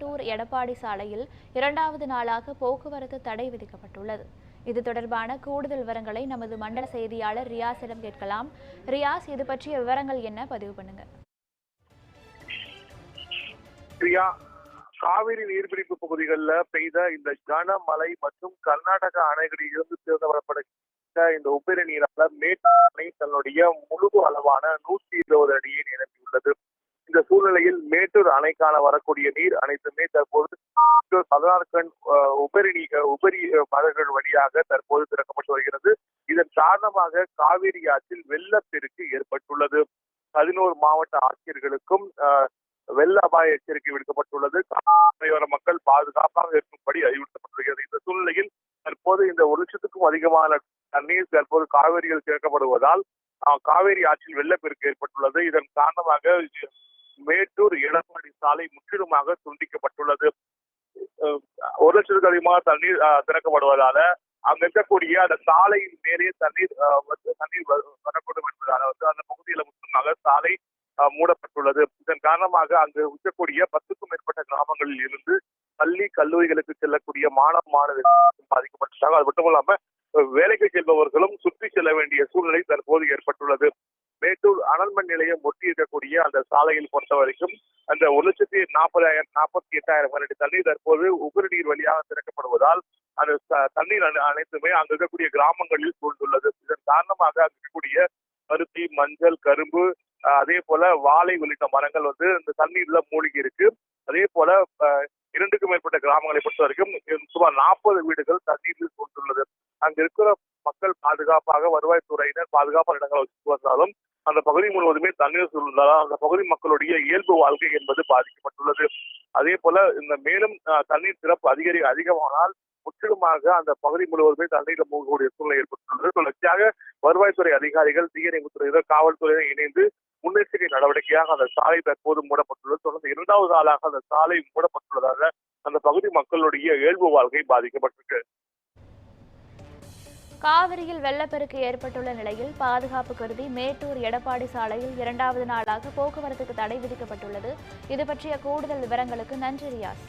மேட்டூர் எடப்பாடி சாலையில் இரண்டாவது நாளாக போக்குவரத்து தடை விதிக்கப்பட்டுள்ளது. இது தொடர்பான கூடுதல் விவரங்களை நமது மண்டல செய்தியாளர் ரியாஸிடம் கேட்கலாம். ரியாஸ் இது பற்றிய விவரங்கள் என்ன? பதிவு பண்ணுங்க. பிரியா காவிரி நீர்பிடிப்பு பகுதிகளில் பெய்த இந்த கனமழை மற்றும் கர்நாடக அணைகளில் இருந்து திறந்து வரப்படுகின்ற இந்த உபரி நீரால மேட்டூர் அணை தன்னுடைய முழு அளவான நூற்றி இருபது அடியை நிரம்பியுள்ளது இந்த சூழ்நிலையில் மேட்டூர் அணைக்கான வரக்கூடிய நீர் அனைத்துமே தற்போது பதினாறு கண் உபரி நீ உபரி அஹ், வழியாக தற்போது திறக்கப்பட்டு வருகிறது. இதன் காரணமாக காவிரி ஆற்றில் வெள்ளப்பெருக்கு ஏற்பட்டுள்ளது. பதினோரு மாவட்ட ஆட்சியர்களுக்கும் வெள்ள அபாய எச்சரிக்கை விடுக்கப்பட்டுள்ளது. கரையோர மக்கள் பாதுகாப்பாக இருக்கும்படி அறிவுறுத்தப்பட்டுள்ளது இந்த சூழ்நிலையில் தற்போது இந்த ஒரு லட்சத்துக்கும் அதிகமான தண்ணீர் தற்போது காவேரியில் திறக்கப்படுவதால் காவேரி ஆற்றில் வெள்ளப்பெருக்கு ஏற்பட்டுள்ளது. இதன் காரணமாக மேட்டூர் எடப்பாடி சாலை முற்றிலுமாக துண்டிக்கப்பட்டுள்ளது. ஒரு லட்சத்துக்கு அதிகமாக தண்ணீர் அஹ், திறக்கப்படுவதால அங்க இருக்கக்கூடிய அந்த சாலையின் மேலே தண்ணீர் அஹ், வந்து தண்ணீர் வரக்கூடும் என்பதால வந்து அந்த பகுதியில முற்றிலுமாக சாலை அஹ், மூடப்பட்டுள்ளது. இதன் காரணமாக அங்கு இருக்கக்கூடிய பத்துக்கும் மேற்பட்ட கிராமங்களில் இருந்து பள்ளி கல்லூரிகளுக்கு செல்லக்கூடிய மாணவ மாணவர்கள் பாதிக்கப்பட்டுள்ளாங்க அது மட்டும் இல்லாம வேலைக்கு செல்பவர்களும் சுற்றி செல்ல வேண்டிய சூழ்நிலை தற்போது ஏற்பட்டுள்ளது. மேட்டூர் அனல்மண் நிலையம் ஒட்டி இருக்கக்கூடிய அந்த சாலையில் பொறுத்த வரைக்கும் அந்த ஒரு லட்சத்தி நாற்பதாயிரம் நாற்பத்தி எட்டாயிரம் கனடி தண்ணீர் தற்போது உபரி நீர் வழியாக திறக்கப்படுவதால் அந்த தண்ணீர் அனைத்துமே அங்கு இருக்கக்கூடிய கிராமங்களில் சூழ்ந்துள்ளது. இதன் காரணமாக அங்கு இருக்கக்கூடிய பருத்தி மஞ்சள் கரும்பு அதே போல வாழை உள்ளிட்ட மரங்கள் வந்து இந்த தண்ணீர்ல மூழ்கி இருக்கு அதே போல அஹ், இரண்டுக்கும் மேற்பட்ட கிராமங்களை பொறுத்த வரைக்கும் சுமார் நாற்பது வீடுகள் தண்ணீரில் சூழ்ந்துள்ளது. அங்க இருக்கிற மக்கள் பாதுகாப்பாக வருவாய்த்துறையினர் பாதுகாப்பான இடங்களை வச்சு வந்தாலும் அந்த பகுதி முழுவதுமே தண்ணீர் சூழ்ந்ததால் அந்த பகுதி மக்களுடைய இயல்பு வாழ்க்கை என்பது பாதிக்கப்பட்டுள்ளது. அதே போல இந்த மேலும் தண்ணீர் திறப்பு அதிகரி அதிகமானால் முற்றிலுமாக அந்த பகுதி முழுவதுமே தண்ணீரில் மூழ்கக்கூடிய சூழ்நிலை ஏற்பட்டுள்ளது. தொடர்ச்சியாக வருவாய்த்துறை அதிகாரிகள் தீயணைப்புத்துறையினர் காவல்துறையினர் இணைந்து முன்னெச்சரிக்கை நடவடிக்கையாக அந்த சாலை தற்போது மூடப்பட்டுள்ளது. தொடர்ந்து இரண்டாவது நாளாக அந்த சாலை மூடப்பட்டுள்ளதாக அந்த பகுதி மக்களுடைய இயல்பு வாழ்க்கை பாதிக்கப்பட்டிருக்கு. காவிரியில் வெள்ளப்பெருக்கு ஏற்பட்டுள்ள நிலையில் பாதுகாப்பு கருதி மேட்டூர் எடப்பாடி சாலையில் இரண்டாவது நாளாக போக்குவரத்துக்கு தடை விதிக்கப்பட்டுள்ளது. இது பற்றிய கூடுதல் விவரங்களுக்கு நன்றி ரியாஸ்.